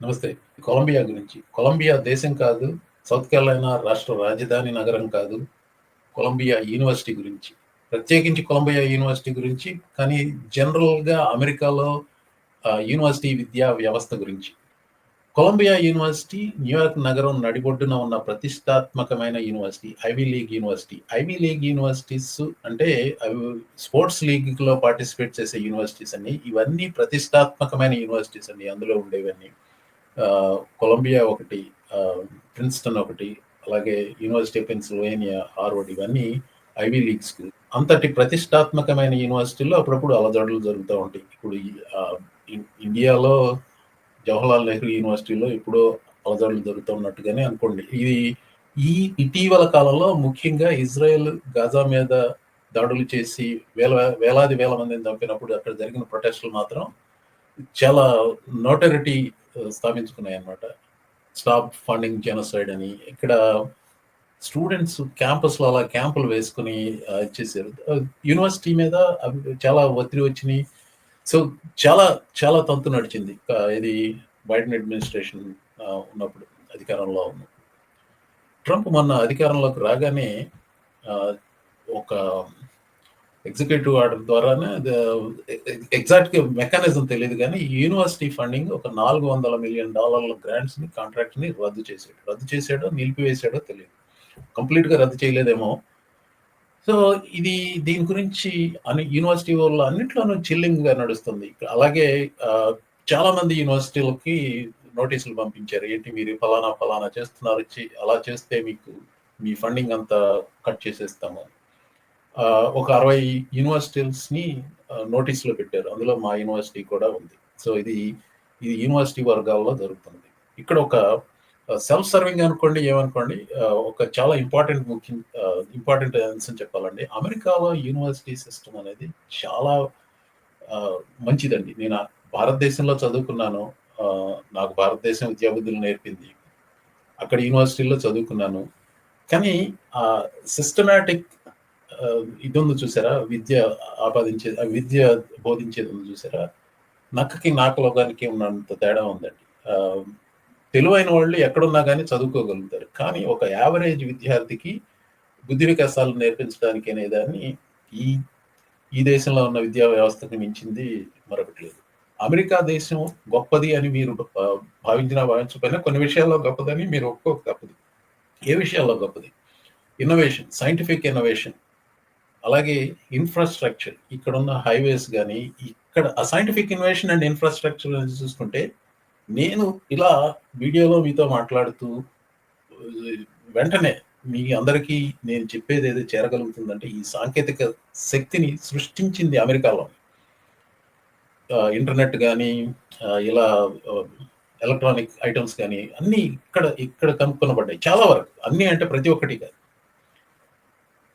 నమస్తే. కొలంబియా గురించి. కొలంబియా దేశం కాదు. సౌత్ కేరళైనా రాష్ట్ర రాజధాని నగరం కాదు. కొలంబియా యూనివర్సిటీ గురించి. ప్రత్యేకించి కొలంబియా యూనివర్సిటీ గురించి, కానీ జనరల్‌గా అమెరికాలో యూనివర్సిటీ విద్యా వ్యవస్థ గురించి. కొలంబియా యూనివర్సిటీ న్యూయార్క్ నగరం నడిబొడ్డున ఉన్న ప్రతిష్టాత్మకమైన university. Ivy League university. Ivy League universities అంటే అవి స్పోర్ట్స్ లీగ్‌లో పార్టిసిపేట్ చేసే యూనివర్సిటీస్ అన్ని. ఇవన్నీ ప్రతిష్టాత్మకమైన యూనివర్సిటీస్ అండి. అందులో ఉండేవన్నీ. కొలంబియా ఒకటి, ప్రిన్స్‌టన్ ఒకటి, అలాగే యూనివర్సిటీ ఆఫ్ పెన్సిల్వేనియా, హార్వర్డ్ ఇవన్నీ ఐవీ లీగ్స్కి అంతటి ప్రతిష్టాత్మకమైన యూనివర్సిటీలో అప్పుడప్పుడు అలజడులు జరుగుతూ ఉంటాయి. ఇప్పుడు ఇండియాలో జవహర్లాల్ నెహ్రూ యూనివర్సిటీలో ఇప్పుడు అలజడులు జరుగుతున్నట్టుగానే అనుకోండి. ఇది ఈ ఇటీవల కాలంలో ముఖ్యంగా ఇజ్రాయెల్ గాజా మీద దాడులు చేసి వేల వేలాది వేల మందిని చంపినప్పుడు అక్కడ జరిగిన ప్రొటెస్ట్‌లు మాత్రం చాలా నోటరిటీ స్థాపించుకున్నాయి అనమాట స్టాప్ ఫండింగ్ జెనోసైడ్ అని. ఇక్కడ స్టూడెంట్స్ క్యాంపస్‌లో అలా క్యాంపులు వేసుకొని ఆహ్, ఇచ్చేసారు. యూనివర్సిటీ మీద అవి చాలా ఒత్తిడి వచ్చినాయి సో, చాలా చాలా తంతు నడిచింది. ఇది బైడెన్ అడ్మినిస్ట్రేషన్ ఉన్నప్పుడు అధికారంలో ఉంది ట్రంప్ మొన్న అధికారంలోకి రాగానే ఒక ఎగ్జిక్యూటివ్ ఆర్డర్ ద్వారానే ఎగ్జాక్ట్ మెకానిజం తెలియదు కానీ యూనివర్సిటీ ఫండింగ్ ఒక $400,000,000 గ్రాంట్స్‌ని, కాంట్రాక్ట్‌ని రద్దు చేసాడు. రద్దు చేసాడో, నిలిపివేసాడో తెలియదు కంప్లీట్‌గా రద్దు చేయలేదేమో. సో, ఇది దీని గురించి అని యూనివర్సిటీ వాళ్ళు అన్నింటిలోనూ చిల్లింగ్‌గా నడుస్తుంది. అలాగే చాలా మంది యూనివర్సిటీలకి నోటీసులు పంపించారు. ఏంటి మీరు ఫలానా, ఫలానా చేస్తున్నారు. అలా చేస్తే మీకు మీ ఫండింగ్ అంతా కట్ చేసేస్తాము. ఒక 60 యూనివర్సిటీస్‌ని నోటీస్‌లో పెట్టారు. అందులో మా యూనివర్సిటీ కూడా ఉంది. సో, ఇది ఇది యూనివర్సిటీ వర్గాల్లో జరుగుతుంది. ఇక్కడ ఒక సెల్ఫ్ సర్వింగ్ అనుకోండి, ఏమనుకోండి ఒక చాలా ఇంపార్టెంట్ ముఖ్యం ఇంపార్టెంట్ అని చెప్పాలండి. అమెరికాలో యూనివర్సిటీ సిస్టమ్ అనేది చాలా మంచిదండి. నేను భారతదేశంలో చదువుకున్నాను. నాకు భారతదేశం విద్యాబుద్ధులు నేర్పింది. అక్కడ యూనివర్సిటీలో చదువుకున్నాను. కానీ సిస్టమేటిక్ ఇది ఇదుంది చూసారా? విద్య ఆపాదించేది విద్య బోధించేది ఉంది చూసారా? నక్కకి నాకలోకానికి ఉన్నంత తేడా ఉందండి. తెలివైన వాళ్ళు ఎక్కడున్నా కానీ చదువుకోగలుగుతారు. కానీ ఒక యావరేజ్ విద్యార్థికి బుద్ధి వికాసాలు నేర్పించడానికి అనే దాన్ని ఈ ఈ దేశంలో ఉన్న విద్యా వ్యవస్థకు మించింది మరొకటి లేదు. అమెరికా దేశం గొప్పది అని మీరు భావించినా, భావించకపోయినా కొన్ని విషయాల్లో గొప్పదని మీరు ఒప్పుకోక తప్పదు. ఏ విషయాల్లో గొప్పది? Innovation, scientific innovation. అలాగే ఇన్‌ఫ్రాస్ట్రక్చర్. ఇక్కడ ఉన్న హైవేస్ కానీ ఇక్కడ సైంటిఫిక్ ఇన్వేషన్ అండ్ ఇన్‌ఫ్రాస్ట్రక్చర్ అనేది చూసుకుంటే, నేను ఇలా వీడియోలో మీతో మాట్లాడుతూ వెంటనే మీ అందరికీ నేను చెప్పేది ఏదో చేరగలుగుతుందంటే, ఈ సాంకేతిక శక్తిని సృష్టించింది అమెరికాలో. ఇంటర్నెట్ కానీ ఇలా ఎలక్ట్రానిక్ ఐటమ్స్ కానీ అన్నీ ఇక్కడ ఇక్కడ కనుక్కొనబడ్డాయి. చాలా వరకు. అన్నీ అంటే ప్రతి ఒక్కటి కాదు.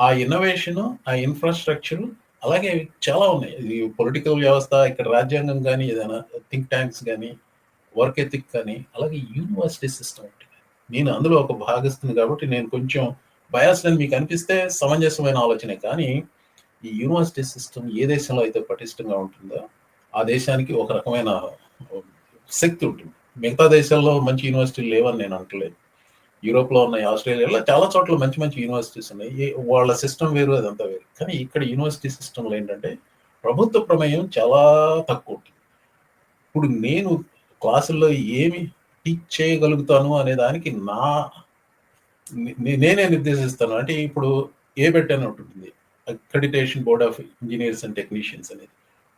ఆ ఇన్నోవేషన్ ఆ ఇన్‌ఫ్రాస్ట్రక్చరు అలాగే చాలా ఉన్నాయి. ఇది పొలిటికల్ వ్యవస్థ, ఇక్కడ రాజ్యాంగం కానీ ఏదైనా థింక్ ట్యాంక్స్ కానీ వర్క్ ఎథిక్ కానీ, అలాగే యూనివర్సిటీ సిస్టమ్ ఒకటి. నేను అందులో ఒక భాగస్తుంది కాబట్టి నేను కొంచెం బయాస్డ్ అని మీకు అనిపిస్తే సమంజసమైన ఆలోచనే. కానీ, ఈ యూనివర్సిటీ సిస్టమ్ ఏ దేశంలో అయితే పటిష్టంగా ఉంటుందో, ఆ దేశానికి ఒక రకమైన శక్తి ఉంటుంది. మిగతా దేశాల్లో మంచి యూనివర్సిటీలు లేవని నేను అంటలేదు. యూరోప్‌లో ఉన్నాయి, ఆస్ట్రేలియాలో చాలా చోట్ల మంచి మంచి యూనివర్సిటీస్ ఉన్నాయి. వాళ్ళ సిస్టమ్ వేరు, అదంతా వేరు. కానీ ఇక్కడ యూనివర్సిటీ సిస్టమ్‌లో ఏంటంటే, ప్రభుత్వ ప్రమేయం చాలా తక్కువ ఉంటుంది. ఇప్పుడు నేను క్లాసుల్లో ఏమి టీచ్ చేయగలుగుతాను అనే దానికి నా నేనే నిర్దేశిస్తాను. అంటే ఇప్పుడు ఏ పెట్టాను ఉంటుంది accreditation board of engineers and technicians అనేది.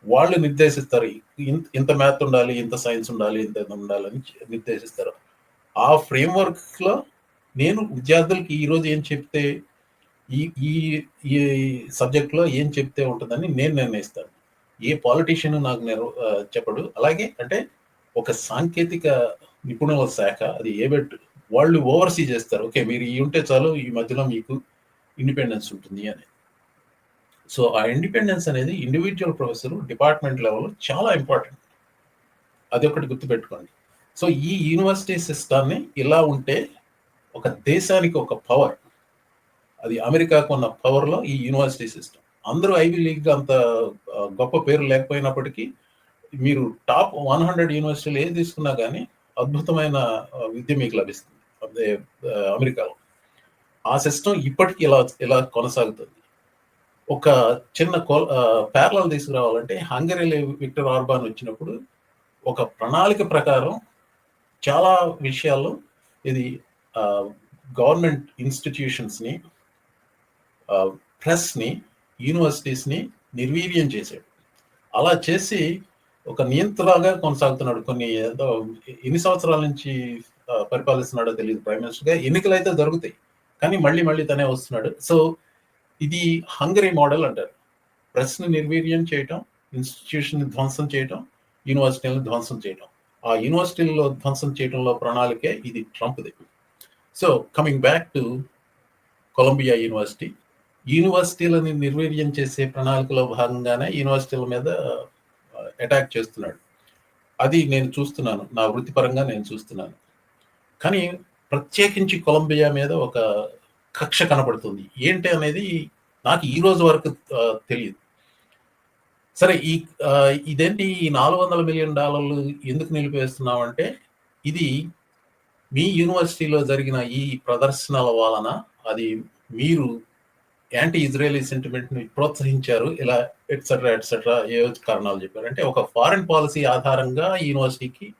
వాళ్ళు నిర్దేశిస్తారు. ఇంత ఇంత మ్యాథ్ ఉండాలి, ఇంత సైన్స్ ఉండాలి, ఇంత ఉండాలని నిర్దేశిస్తారు. ఆ ఫ్రేమ్‌వర్క్‌లో నేను విద్యార్థులకి ఈరోజు ఏం చెప్తే ఈ ఈ ఈ సబ్జెక్ట్‌లో ఏం చెప్తే ఉంటుందని నేను నిర్ణయిస్తాను. ఏ పాలిటీషియన్ నాకు నిర్వ చెప్పడు. అలాగే అంటే ఒక సాంకేతిక నిపుణుల శాఖ అది ఏబెట్ వాళ్ళు ఓవర్‌సీ చేస్తారు. ఓకే. మీరు ఈ ఉంటే చాలు ఈ మధ్యలో మీకు ఇండిపెండెన్స్ ఉంటుంది అని. సో, ఆ ఇండిపెండెన్స్ అనేది ఇండివిజువల్ ప్రొఫెసర్ డిపార్ట్‌మెంట్ లెవెల్‌లో చాలా ఇంపార్టెంట్. అదొకటి గుర్తుపెట్టుకోండి. సో, ఈ యూనివర్సిటీ సిస్టమ్‌ని ఇలా ఉంటే ఒక దేశానికి ఒక పవర్. అది అమెరికాకు ఉన్న పవర్‌లో ఈ యూనివర్సిటీ సిస్టమ్. అందరూ ఐవీ లీగ్ అంత గొప్ప పేరు లేకపోయినప్పటికీ మీరు టాప్ 100 యూనివర్సిటీలు ఏది తీసుకున్నా కానీ అద్భుతమైన విద్య మీకు లభిస్తుంది అదే అమెరికాలో ఆ సిస్టమ్ ఇప్పటికీ ఇలా ఇలా కొనసాగుతుంది ఒక చిన్న ప్యారల తీసుకురావాలంటే హంగరీలో విక్టర్ ఆర్బాన్ వచ్చినప్పుడు ఒక ప్రణాళిక ప్రకారం చాలా విషయాల్లో ఇది గవర్నమెంట్ ఇన్స్టిట్యూషన్స్ని ప్రెస్ని యూనివర్సిటీస్ని నిర్వీర్యం చేశాడు అలా చేసి ఒక నియంత్రణగా కొనసాగుతున్నాడు. కొన్ని ఏదో ఎన్ని సంవత్సరాల నుంచి పరిపాలిస్తున్నాడో తెలియదు ప్రైమ్ మినిస్టర్గా ఎన్నికలు అయితే జరుగుతాయి. కానీ మళ్ళీ మళ్ళీ తనే వస్తున్నాడు. సో ఇది హంగరీ మోడల్ అంటారు. ప్రెస్ని నిర్వీర్యం చేయటం ఇన్స్టిట్యూషన్ని ధ్వంసం చేయటం యూనివర్సిటీలను ధ్వంసం చేయటం. ఆ యూనివర్సిటీల్లో ధ్వంసం చేయడంలో ప్రణాళికే ఇది ట్రంప్ది so coming back to Columbia university యూనివర్సిటీలని నిర్వీర్యం చేసే ప్రణాళికలో భాగంగానే యూనివర్సిటీల మీద uh, అటాక్ చేస్తున్నాడు. అది నేను చూస్తున్నాను. నా వృత్తిపరంగా నేను చూస్తున్నాను. కానీ ప్రత్యేకించి కొలంబియా మీద ఒక కక్ష కనపడుతుంది ఏంటి అనేది నాకు ఈ రోజు వరకు uh, తెలియదు. సరే ఈ uh, ఇదేంటి ఈ నాలుగు వందల మిలియన్ డాలర్లు ఎందుకు నిలిపివేస్తున్నామంటే ఇది మీ యూనివర్సిటీలో జరిగిన ఈ ప్రదర్శనల వలన అది మీరు యాంటీ ఇజ్రాయలీ సెంటిమెంట్ని ప్రోత్సహించారు. ఇలా ఎట్సెట్రా ఎట్సెట్రా ఏ కారణాలు చెప్పారు. అంటే ఒక ఫారిన్ పాలసీ ఆధారంగా యూనివర్సిటీకి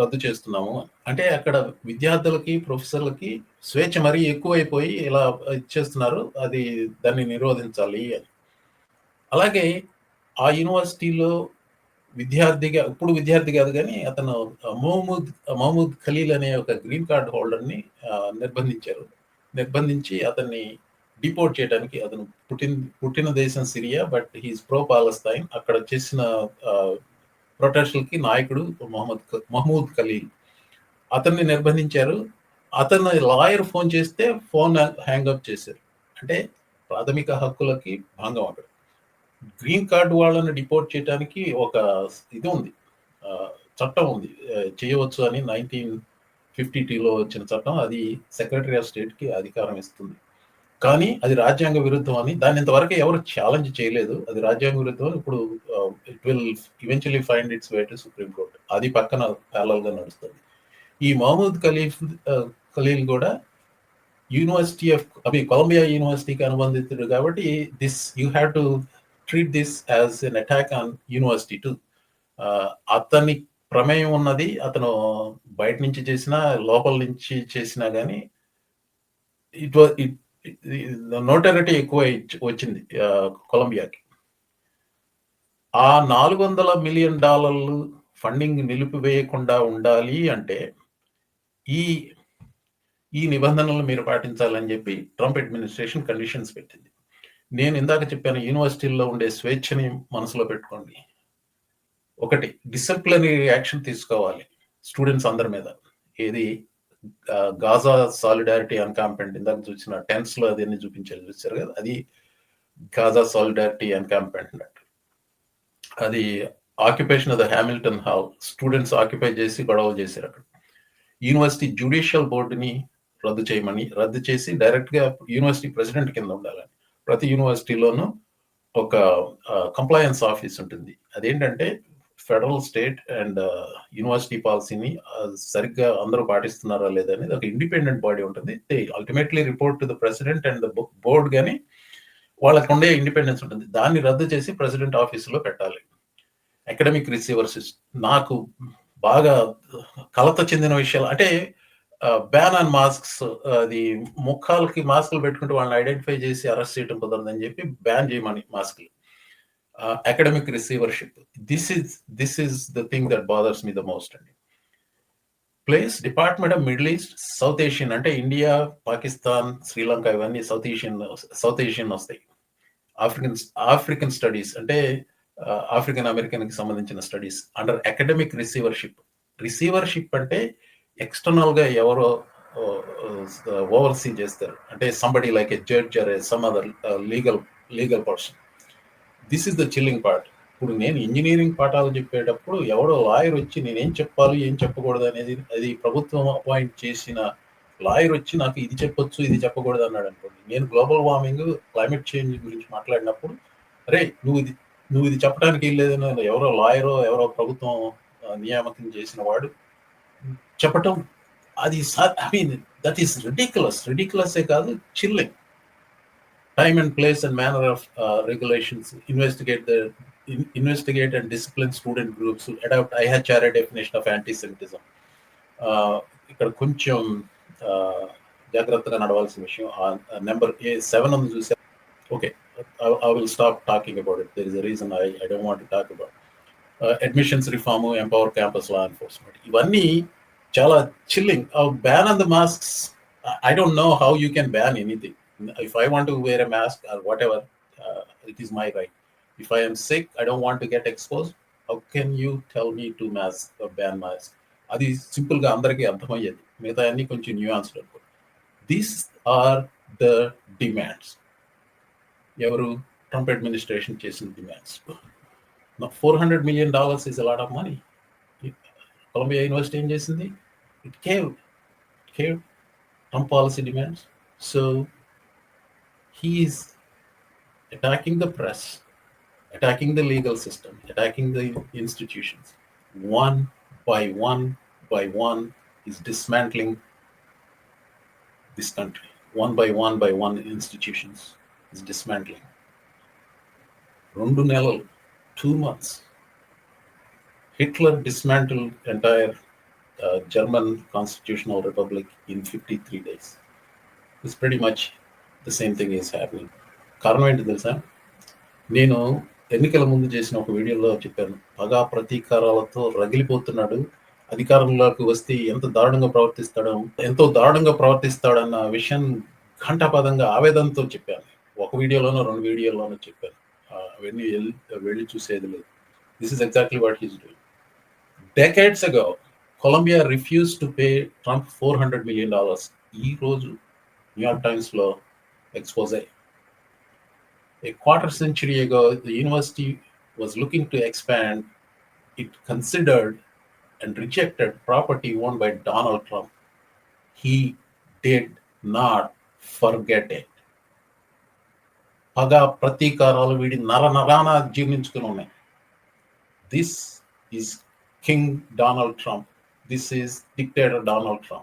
రద్దు చేస్తున్నాము. అంటే అక్కడ విద్యార్థులకి ప్రొఫెసర్లకి స్వేచ్ఛ మరీ ఎక్కువైపోయి ఇలా ఇచ్చేస్తున్నారు అది దాన్ని నిరోధించాలి అని. అలాగే ఆ యూనివర్సిటీలో విద్యార్థిగా ఇప్పుడు విద్యార్థి కాదు కానీ అతను మహమూద్ మహమూద్ ఖలీల్ అనే ఒక గ్రీన్ కార్డ్ హోల్డర్ని నిర్బంధించారు. నిర్బంధించి అతన్ని డిపోర్ట్ చేయడానికి అతను పుట్టిన పుట్టిన దేశం Syria but he's pro Palestine. అక్కడ చేసిన ప్రొటెస్టులకి నాయకుడు మొహమ్మద్ మహమూద్ ఖలీల్. అతన్ని నిర్బంధించారు. అతను లాయర్ ఫోన్ చేస్తే ఫోన్ హ్యాంగ్ అప్ చేశారు. అంటే ప్రాథమిక హక్కులకి భంగం అక్కడ. గ్రీన్ కార్డు వాళ్ళని డిపోర్ట్ చేయడానికి ఒక ఇది ఉంది. చట్టం ఉంది. చేయవచ్చు అని నైన్టీన్ ఫిఫ్టీ టూలో వచ్చిన చట్టం. అది సెక్రటరీ ఆఫ్ స్టేట్కి అధికారం ఇస్తుంది. కానీ అది రాజ్యాంగ విరుద్ధం అని దాని ఇంతవరకు ఎవరు ఛాలెంజ్ చేయలేదు. అది రాజ్యాంగ విరుద్ధం అని ఇప్పుడు it will eventually find its way to supreme court అది పక్కన ప్యారల్గా నడుస్తుంది. ఈ మహమూద్ ఖలీఫ్ ఖలీల్ కూడా యూనివర్సిటీ ఆఫ్ అవి కొలంబియా యూనివర్సిటీకి అనుబంధితుడు కాబట్టి this you have to treat this as an attack on university to అతని ప్రమేయం ఉన్నది అతను బయట నుంచి చేసినా లోపల నుంచి చేసినా కానీ ఇట్ ఇట్ నోటరిటీ ఎక్కువ వచ్చింది కొలంబియాకి. ఆ నాలుగు వందల మిలియన్ డాలర్లు ఫండింగ్ నిలిపివేయకుండా ఉండాలి అంటే ఈ ఈ నిబంధనలు మీరు పాటించాలని చెప్పి ట్రంప్ అడ్మినిస్ట్రేషన్ కండిషన్స్ పెట్టింది. నేను ఇందాక చెప్పాను యూనివర్సిటీల్లో ఉండే స్వేచ్ఛని మనసులో పెట్టుకోండి. ఒకటి డిసిప్లినరీ యాక్షన్ తీసుకోవాలి స్టూడెంట్స్ అందరి మీద. ఏది గాజా సాలిడారిటీ అన్కాంపెంట్ ఇందాక చూసిన టెన్స్లో అదన్నీ చూపించారు చూసారు కదా? అది గాజా సాలిడారిటీ అన్కాంపెంట్ అన్నట్టు. అది occupation of the Hamilton Hall students occupy చేసి గొడవలు చేశారు అక్కడ. యూనివర్సిటీ జ్యుడిషియల్ బోర్డుని రద్దు చేయమని రద్దు చేసి డైరెక్ట్గా యూనివర్సిటీ ప్రెసిడెంట్ కింద ఉండాలని. ప్రతి యూనివర్సిటీలోనూ ఒక కంప్లయన్స్ ఆఫీస్ ఉంటుంది. అదేంటంటే ఫెడరల్ స్టేట్ అండ్ యూనివర్సిటీ పాలసీని సరిగ్గా అందరూ పాటిస్తున్నారా లేదా అనేది ఒక ఇండిపెండెంట్ బాడీ ఉంటుంది. They ultimately report to the president and the board కానీ వాళ్ళకు ఉండే ఇండిపెండెన్స్ ఉంటుంది. దాన్ని రద్దు చేసి ప్రెసిడెంట్ ఆఫీసులో పెట్టాలి. అకాడమిక్ రిసీవర్స్ నాకు బాగా కలత చెందిన విషయాలు అంటే బ్యాన్ ఆన్ మాస్క్స్ అది ముఖాలకి మాస్కులు పెట్టుకుంటే వాళ్ళని ఐడెంటిఫై చేసి అరెస్ట్ చేయడం కుదరదని చెప్పి బ్యాన్ చేయమని మాస్కులు academic receivership this is this is the thing that bothers me the most అండి. Place department of Middle East South Asian అంటే ఇండియా పాకిస్తాన్ శ్రీలంక ఇవన్నీ సౌత్ ఏషియన్ సౌత్ ఏషియన్ వస్తాయి. ఆఫ్రికన్ ఆఫ్రికన్ స్టడీస్ అంటే ఆఫ్రికన్ అమెరికన్కి సంబంధించిన studies under academic receivership receivership అంటే ఎక్స్టర్నల్గా ఎవరో ఓవర్సీ చేస్తారు. అంటే somebody like a judge or some other legal legal person this is the chilling part ఇప్పుడు నేను ఇంజనీరింగ్ పాఠాలు చెప్పేటప్పుడు ఎవడో లాయర్ వచ్చి నేనేం చెప్పాలి ఏం చెప్పకూడదు అనేది అది ప్రభుత్వం అపాయింట్ చేసిన లాయర్ వచ్చి నాకు ఇది చెప్పొచ్చు ఇది చెప్పకూడదు అన్నాడు అనుకోండి. నేను గ్లోబల్ వార్మింగ్ క్లైమేట్ చేంజ్ గురించి మాట్లాడినప్పుడు అరే నువ్వు ఇది నువ్వు ఇది చెప్పడానికి లేదని ఎవరో లాయరో ఎవరో ప్రభుత్వం నియామకం చేసిన వాడు చెప్పటం అది I mean that is ridiculous ridiculous ఏ కాదు chilling time and place and manner of uh, regulations, investigate the in, investigate and discipline student groups who adopt IHRA definition of anti-Semitism. Uh, ఇక్కడ కొంచెం uh, జాగ్రత్తగా నడవాల్సిన విషయం ఆ number ఏ seven ఉంది చూసా okay I will stop talking about it there is a reason I I don't want talk about admissions reform empower campus law enforcement ఇవన్నీ చాలా chilling ban on the masks I don't know how you can ban anything if I want to wear a mask or whatever, uh, it is my right. If I am sick, I don't want to get exposed. How can you tell me to mask or ban mask? అది సింపుల్గా అందరికీ అర్థమయ్యేది మిగతా అన్ని కొంచెం nuance these are the demands ఎవరు Trump administration చేసిన demands four hundred million dollars is lot of money Columbia University in Jaisindi, it caved, caved on policy demands. So he is attacking the press, attacking the legal system, attacking the institutions. One by one by one, is dismantling this country. One by one by one, institutions is dismantling. Rundu Nello, two months Hitler dismantled entire uh, German constitutional republic in 53 days. It's pretty much the same thing is happening కారణం ఏంటి తెలుసా? నేను ఎన్నికల ముందు చేసిన ఒక వీడియోలో చెప్పాను. పగా ప్రతీకారాలతో రగిలిపోతున్నాడు. అధికారంలోకి వస్తే ఎంత దారుణంగా ప్రవర్తిస్తాడో ఎంతో దారుణంగా ప్రవర్తిస్తాడన్న విషయం ఘంటాపదంగా ఆవేదనతో చెప్పాను. ఒక వీడియోలోనో రెండు వీడియోలోనో చెప్పాను. అవన్నీ వెళ్ళి వెళ్ళి చూసేది లేదు. This is exactly what he's doing decades ago Columbia refuse to pay Trump four hundred million dollars ఈ రోజు న్యూయార్క్ టైమ్స్లో expose. A quarter century ago, the university was looking to expand. It considered and rejected property owned by Donald Trump. He did not forget it. పగ ప్రతీకారాలు వీడి నర నరాన జీర్ణించుకుని ఉన్నాయి this is King Donald Trump. This is dictator Donald Trump.